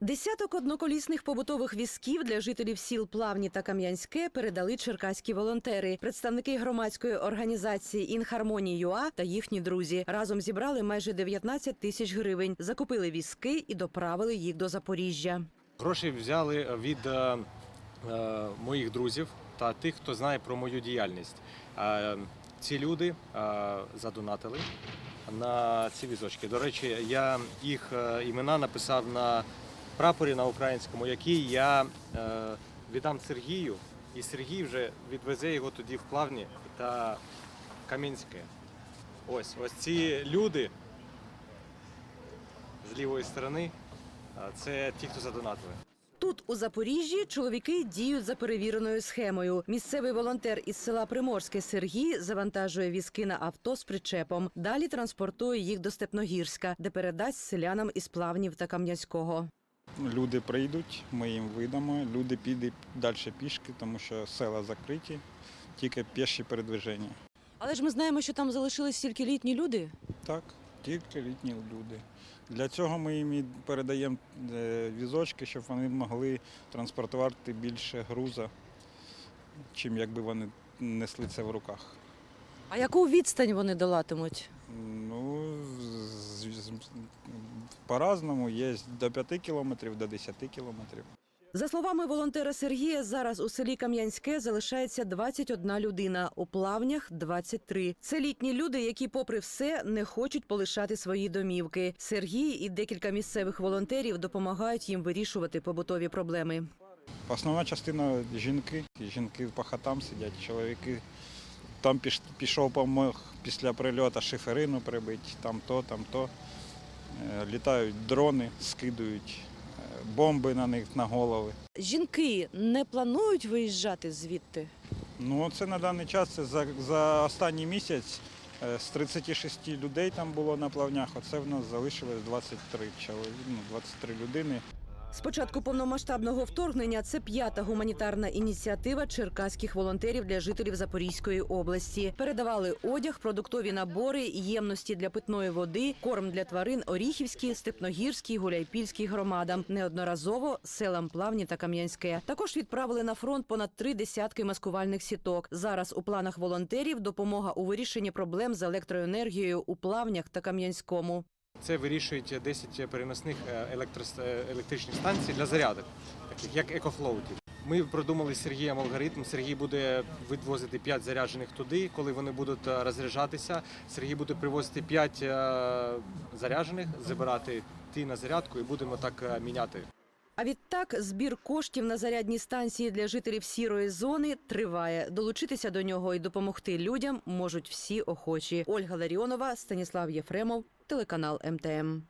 Десяток одноколісних побутових візків для жителів сіл Плавні та Кам'янське передали черкаські волонтери, представники громадської організації Інхармонії ЮА та їхні друзі. Разом зібрали майже 19 тисяч гривень, закупили візки і доправили їх до Запоріжжя. Гроші взяли від е, е, моїх друзів та тих, хто знає про мою діяльність. Е, ці люди е, задонатили на ці візочки. До речі, я їх е, імена написав на прапорі на українському, який я е, віддам Сергію, і Сергій вже відвезе його тоді в плавні та Кам'янське. Ось ось ці люди з лівої сторони. Це ті, хто задонатили. Тут у Запоріжжі чоловіки діють за перевіреною схемою. Місцевий волонтер із села Приморське Сергій завантажує візки на авто з причепом. Далі транспортує їх до Степногірська, де передасть селянам із плавнів та Кам'янського. Люди прийдуть, ми їм видамо. Люди підуть далі пішки, тому що села закриті, тільки піші передвиження. Але ж ми знаємо, що там залишились тільки літні люди. Так, тільки літні люди. Для цього ми їм і передаємо е, візочки, щоб вони могли транспортувати більше груза, чим якби вони несли це в руках. А яку відстань вони долатимуть? Ну, з- з- по-разному є до 5 кілометрів, до 10 кілометрів. За словами волонтера Сергія, зараз у селі Кам'янське залишається 21 людина, у плавнях 23. Це літні люди, які, попри все, не хочуть полишати свої домівки. Сергій і декілька місцевих волонтерів допомагають їм вирішувати побутові проблеми. Основна частина жінки. Жінки по хатам сидять, чоловіки. Там піш- пішов помог після прильоту шиферину прибити, там то, там то. Е, Літають дрони, скидують е, бомби на них на голови. Жінки не планують виїжджати звідти. Ну, це на даний час це за, за останній місяць е, з 36 людей там було на плавнях. Оце в нас залишилось 23 чоловік, ну, 23 людини. З початку повномасштабного вторгнення це п'ята гуманітарна ініціатива черкаських волонтерів для жителів Запорізької області. Передавали одяг, продуктові набори, ємності для питної води, корм для тварин Оріхівській, Степногірській, Гуляйпільській громадам. Неодноразово селам Плавні та Кам'янське. Також відправили на фронт понад три десятки маскувальних сіток. Зараз у планах волонтерів допомога у вирішенні проблем з електроенергією у плавнях та Кам'янському. Це вирішують 10 переносних е, е, електричних станцій для зарядок, таких як екофлоутів. Ми продумали з Сергієм алгоритм. Сергій буде відвозити 5 заряджених туди, коли вони будуть е, розряджатися. Сергій буде привозити 5 заряджених, забирати ті на зарядку і будемо так міняти. А відтак збір коштів на зарядні станції для жителів сірої зони триває. Долучитися до нього і допомогти людям можуть всі охочі. Ольга Ларіонова, Станіслав Єфремов, телеканал МТМ.